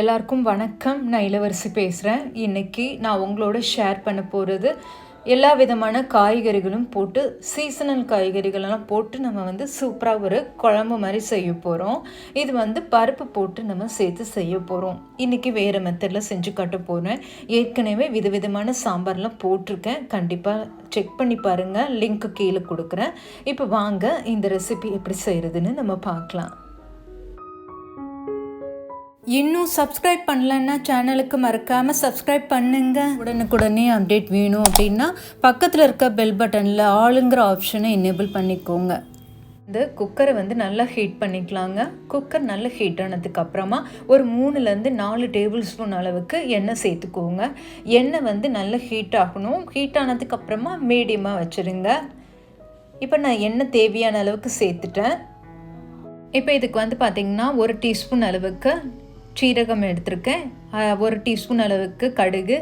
எல்லாருக்கும் வணக்கம். நான் இளவரசி பேசுகிறேன் இன்றைக்கி நான் உங்களோட ஷேர் பண்ண போகிறது எல்லா விதமான காய்கறிகளும் போட்டு சீசனல் காய்கறிகளெல்லாம் போட்டு நம்ம வந்து சூப்பராக ஒரு குழம்பு மாதிரி செய்ய போகிறோம் இது வந்து பருப்பு போட்டு நம்ம சேர்த்து செய்ய போகிறோம் இன்றைக்கி வேறு மெத்தடில் செஞ்சு காட்ட போகிறேன் ஏற்கனவே விதவிதமான சாம்பார்லாம் போட்டிருக்கேன். கண்டிப்பாக செக் பண்ணி பாருங்கள் லிங்க்கு கீழே கொடுக்குறேன். இப்போ வாங்க இந்த ரெசிபி எப்படி செய்கிறதுன்னு நம்ம பார்க்கலாம். இன்னும் சப்ஸ்கிரைப் பண்ணலன்னா சேனலுக்கு மறக்காமல் சப்ஸ்கிரைப் பண்ணுங்க. உடனுக்குடனே அப்டேட் வேணும் அப்படின்னா பக்கத்தில் இருக்க பெல் பட்டனில் ஆளுங்கிற ஆப்ஷனை எனேபிள் பண்ணிக்கோங்க. இந்த குக்கரை வந்து நல்லா ஹீட் பண்ணிக்கலாங்க. குக்கர் நல்லா ஹீட் ஆனதுக்கு அப்புறமா ஒரு மூணுலேருந்து நாலு டேபிள் ஸ்பூன் அளவுக்கு எண்ணெய் சேர்த்துக்கோங்க. எண்ணெய் வந்து நல்லா ஹீட் ஆகணும். ஹீட் ஆனதுக்கு அப்புறமா மீடியமாக வச்சுருங்க. இப்போ நான் எண்ணெய் தேவையான அளவுக்கு சேர்த்துட்டேன். இப்போ இதுக்கு வந்து பார்த்திங்கன்னா ஒரு டீஸ்பூன் அளவுக்கு சீரகம் எடுத்திருக்கேன். ஒரு டீஸ்பூன் அளவுக்கு கடுகு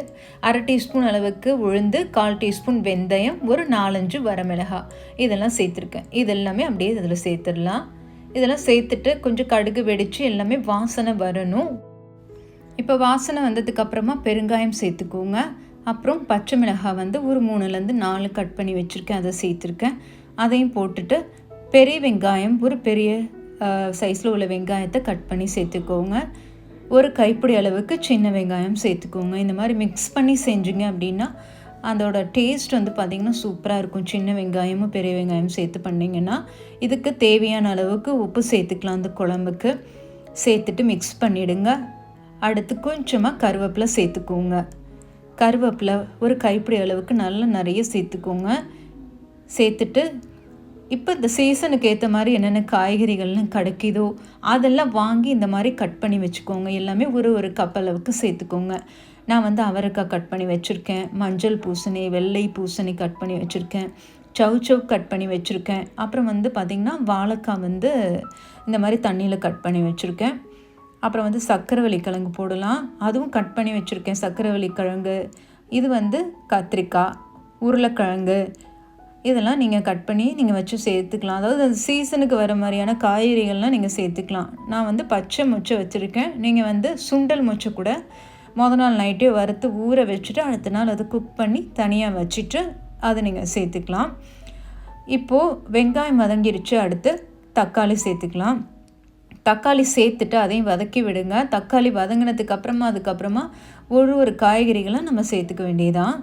அரை டீஸ்பூன் அளவுக்கு உளுந்து கால் டீஸ்பூன் வெந்தயம் ஒரு நாலஞ்சு வரமிளகா. இதெல்லாம் சேர்த்துருக்கேன். இதெல்லாமே அப்படியே இதில் சேர்த்துடலாம். இதெல்லாம் சேர்த்துட்டு கொஞ்சம் கடுகு வெடித்து எல்லாமே வாசனை வரணும். இப்போ வாசனை வந்ததுக்கப்புறமா பெருங்காயம் சேர்த்துக்கோங்க. அப்புறம் பச்சை மிளகாய் வந்து ஒரு மூணுலேருந்து நாலு கட் பண்ணி வச்சுருக்கேன். அதை சேர்த்துருக்கேன். அதையும் போட்டுட்டு பெரிய வெங்காயம் ஒரு பெரிய சைஸில் உள்ள வெங்காயத்தை கட் பண்ணி சேர்த்துக்கோங்க. ஒரு கைப்பிடி அளவுக்கு சின்ன வெங்காயம் சேர்த்துக்கோங்க. இந்த மாதிரி மிக்ஸ் பண்ணி செஞ்சீங்க அப்படின்னா அதோட டேஸ்ட் வந்து பார்த்திங்கன்னா சூப்பராக இருக்கும். சின்ன வெங்காயமும் பெரிய வெங்காயம் சேர்த்து பண்ணிங்கன்னா இதுக்கு தேவையான அளவுக்கு உப்பு சேர்த்துக்கலாம் அந்த குழம்புக்கு. சேர்த்துட்டு மிக்ஸ் பண்ணிவிடுங்க அடுத்து கொஞ்சமாக கருவேப்பிலை சேர்த்துக்கோங்க. கருவேப்பிலை ஒரு கைப்பிடி அளவுக்கு நல்லா நிறைய சேர்த்துக்கோங்க. சேர்த்துட்டு இப்போ இந்த சீசனுக்கு ஏற்ற மாதிரி என்னென்ன காய்கறிகள்லாம் கிடைக்குதோ அதெல்லாம் வாங்கி இந்த மாதிரி கட் பண்ணி வச்சுக்கோங்க. எல்லாமே ஒரு ஒரு கப் அளவுக்கு சேர்த்துக்கோங்க. நான் வந்து அவரைக்காய் கட் பண்ணி வச்சுருக்கேன். மஞ்சள் பூசணி வெள்ளை பூசணி கட் பண்ணி வச்சுருக்கேன். சவ் சவ் கட் பண்ணி வச்சுருக்கேன். அப்புறம் வந்து பார்த்திங்கன்னா வாழைக்காய் வந்து இந்த மாதிரி தண்ணியில் கட் பண்ணி வச்சுருக்கேன். அப்புறம் வந்து சக்கரவள்ளி கிழங்கு போடலாம். அதுவும் கட் பண்ணி வச்சுருக்கேன். சக்கரவள்ளி கிழங்கு இது வந்து கத்திரிக்காய் உருளைக்கிழங்கு இதெல்லாம் நீங்கள் கட் பண்ணி நீங்கள் வச்சு சேர்த்துக்கலாம். அதாவது அந்த சீசனுக்கு வர மாதிரியான காய்கறிகள்லாம் நீங்கள் சேர்த்துக்கலாம். நான் வந்து பச்சை மொச்சை வச்சுருக்கேன். நீங்கள் வந்து சுண்டல் மொச்சை கூட முத நாள் நைட்டே வறுத்து ஊற வச்சுட்டு அடுத்த நாள் அதை குக் பண்ணி தனியாக வச்சுட்டு அதை நீங்கள் சேர்த்துக்கலாம். இப்போது வெங்காயம் வதங்கிருச்சு அடுத்து தக்காளி சேர்த்துக்கலாம். தக்காளி சேர்த்துட்டு அதையும் வதக்கி விடுங்க. தக்காளி வதங்கினதுக்கு அப்புறமா அதுக்கப்புறமா ஒரு ஒரு காய்கறிகளும் நம்ம சேர்த்துக்க வேண்டியதான்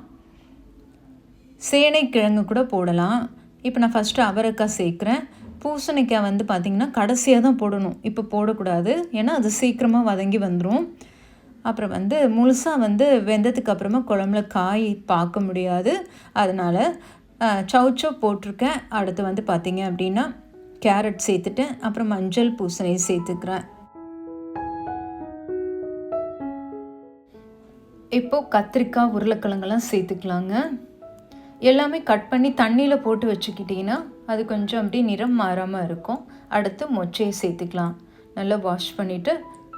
சேனைக்கிழங்கு கூட போடலாம். இப்போ நான் ஃபஸ்ட்டு அவரைக்காய் சேர்க்குறேன். பூசணிக்காய் வந்து பார்த்திங்கன்னா கடைசியாக தான் போடணும். இப்போ போடக்கூடாது. ஏன்னா அது சீக்கிரமாக வதங்கி வந்துடும் அப்புறம் வந்து முழுசாக வந்து வெந்ததுக்கு அப்புறமா குழம்புல காய் பார்க்க முடியாது. அதனால் சவுச்சோ போட்டிருக்கேன். அடுத்து வந்து பார்த்திங்க அப்படின்னா கேரட் சேர்த்துட்டேன். அப்புறம் மஞ்சள் பூசணி சேர்த்துக்கிறேன். இப்போது கத்திரிக்காய் உருளைக்கிழங்கெல்லாம் சேர்த்துக்கலாங்க. எல்லாமே கட் பண்ணி தண்ணியில் போட்டு வச்சுக்கிட்டிங்கன்னா அது கொஞ்சம் அப்படியே நிறம் மாறாமல் இருக்கும். அடுத்து மொச்சையை சேர்த்துக்கலாம். நல்லா வாஷ் பண்ணிவிட்டு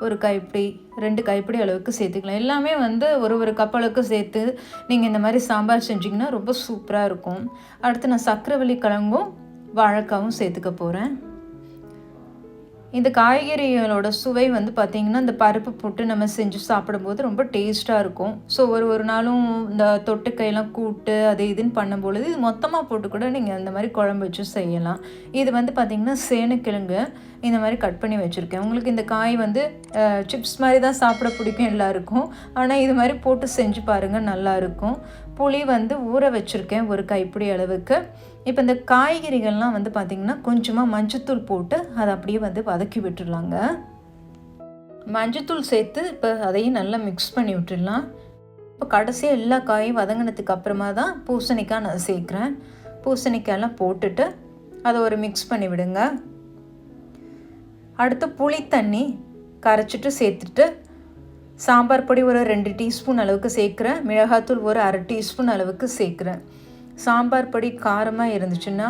ஒரு கைப்பிடி ரெண்டு கைப்பிடி அளவுக்கு சேர்த்துக்கலாம். எல்லாமே வந்து ஒரு ஒரு கப் அளவுக்கு சேர்த்து நீங்கள் இந்த மாதிரி சாம்பார் செஞ்சிங்கன்னா ரொம்ப சூப்பராக இருக்கும். அடுத்து நான் சக்கரவள்ளி கிழங்கும் வாழைக்காவும் சேர்த்துக்க போகிறேன் இந்த காய்கறிகளோட சுவை வந்து பார்த்திங்கன்னா இந்த பருப்பு போட்டு நம்ம செஞ்சு சாப்பிடும்போது ரொம்ப டேஸ்ட்டாக இருக்கும். ஸோ ஒரு ஒரு நாளும் இந்த தொட்டுக்கையெல்லாம் கூட்டு அது இதுன்னு பண்ணும்பொழுது இது மொத்தமாக போட்டு கூட நீங்கள் இந்த மாதிரி குழம்பு வச்சு செய்யலாம். இது வந்து பார்த்திங்கன்னா சேனக்கிழங்கு இந்த மாதிரி கட் பண்ணி வச்சுருக்கேன். உங்களுக்கு இந்த காய் வந்து சிப்ஸ் மாதிரி தான் சாப்பிட பிடிக்கும் எல்லாருக்கும். ஆனால் இது மாதிரி போட்டு செஞ்சு பாருங்கள் நல்லாயிருக்கும் புளி வந்து ஊற வச்சுருக்கேன் ஒரு கைப்பிடி அளவுக்கு. இப்போ இந்த காய்கறிகள்லாம் வந்து பார்த்திங்கன்னா கொஞ்சமாக மஞ்சத்தூள் போட்டு அதை அப்படியே வந்து வதக்கி விட்டுடலாங்க மஞ்சத்தூள் சேர்த்து இப்போ அதையும் நல்லா மிக்ஸ் பண்ணி விட்டுடலாம் இப்போ கடைசியாக எல்லா காயும் வதங்கினதுக்கு அப்புறமா தான் பூசணிக்காய் நான் சேர்க்குறேன். பூசணிக்காயெல்லாம் போட்டுட்டு அதை ஒரு மிக்ஸ் பண்ணி விடுங்க. அடுத்து புளி தண்ணி கரைச்சிட்டு சேர்த்துட்டு சாம்பார் பொடி ஒரு ரெண்டு டீஸ்பூன் அளவுக்கு சேர்க்குறேன். மிளகாத்தூள் ஒரு அரை டீஸ்பூன் அளவுக்கு சேர்க்குறேன். சாம்பார் பொடி காரமாக இருந்துச்சுன்னா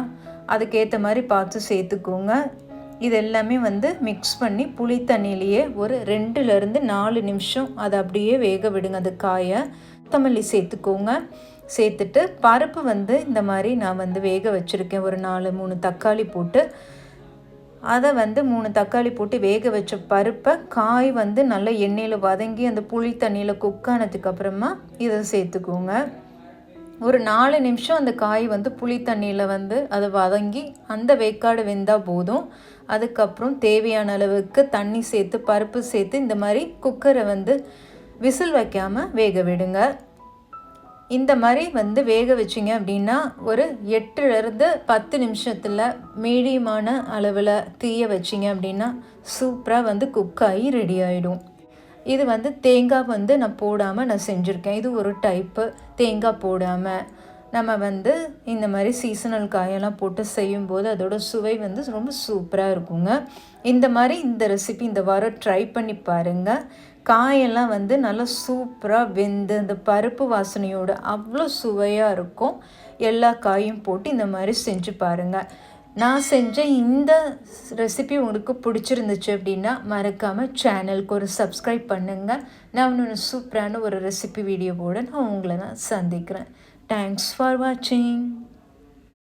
அதுக்கேற்ற மாதிரி பார்த்து சேர்த்துக்கோங்க. இது எல்லாமே வந்து மிக்ஸ் பண்ணி புளி தண்ணியிலேயே ஒரு ரெண்டுலேருந்து நாலு நிமிஷம் அதை அப்படியே வேக விடுங்க. அந்த காயை கொத்தமல்லி சேர்த்துக்கோங்க. சேர்த்துட்டு பருப்பு வந்து இந்த மாதிரி நான் வந்து வேக வச்சுருக்கேன். ஒரு நாலு மூணு தக்காளி போட்டு. அதை வந்து மூணு தக்காளி போட்டு வேக வச்ச பருப்பை காய் வந்து நல்லா எண்ணெயில் வதங்கி அந்த புளி தண்ணியில் குக் ஆனதுக்கப்புறமா இதை சேர்த்துக்கோங்க. ஒரு நாலு நிமிஷம் அந்த காய் வந்து புளி தண்ணியில் வந்து அதை வதங்கி அந்த வேக்காடு வெந்தால் போதும். அதுக்கப்புறம் தேவையான அளவுக்கு தண்ணி சேர்த்து பருப்பு சேர்த்து இந்த மாதிரி குக்கரை வந்து விசில் வைக்காமல் வேக விடுங்க. இந்த மாதிரி வந்து வேக வச்சிங்க அப்படின்னா ஒரு எட்டுலேருந்து பத்து நிமிஷத்தில் மீடியமான அளவில் தீய வச்சிங்க அப்படின்னா சூப்பராக வந்து குக் ஆகி ரெடி ஆகிடும் இது வந்து தேங்காய் வந்து நான் போடாமல் நான் செஞ்சுருக்கேன். இது ஒரு டைப்பு தேங்காய் போடாமல் நம்ம வந்து இந்த மாதிரி சீசனல் காயெல்லாம் போட்டு செய்யும்போது அதோட சுவை வந்து ரொம்ப சூப்பராக இருக்குங்க. இந்த மாதிரி இந்த ரெசிபி இந்த வாரம் ட்ரை பண்ணி பாருங்கள் காயெல்லாம் வந்து நல்லா சூப்பராக வெந்து அந்த பருப்பு வாசனையோடு அவ்வளோ சுவையாக இருக்கும். எல்லா காயும் போட்டு இந்த மாதிரி செஞ்சு பாருங்கள் நான் செஞ்ச இந்த ரெசிபி உங்களுக்கு பிடிச்சிருந்துச்சு அப்படின்னா மறக்காமல் சேனலுக்கு ஒரு சப்ஸ்கிரைப் பண்ணுங்கள் நான் இன்னொன்று சூப்பரான ஒரு ரெசிபி வீடியோவோடு நான் உங்களை நான் சந்திக்கிறேன். தேங்க்ஸ் ஃபார் வாட்சிங்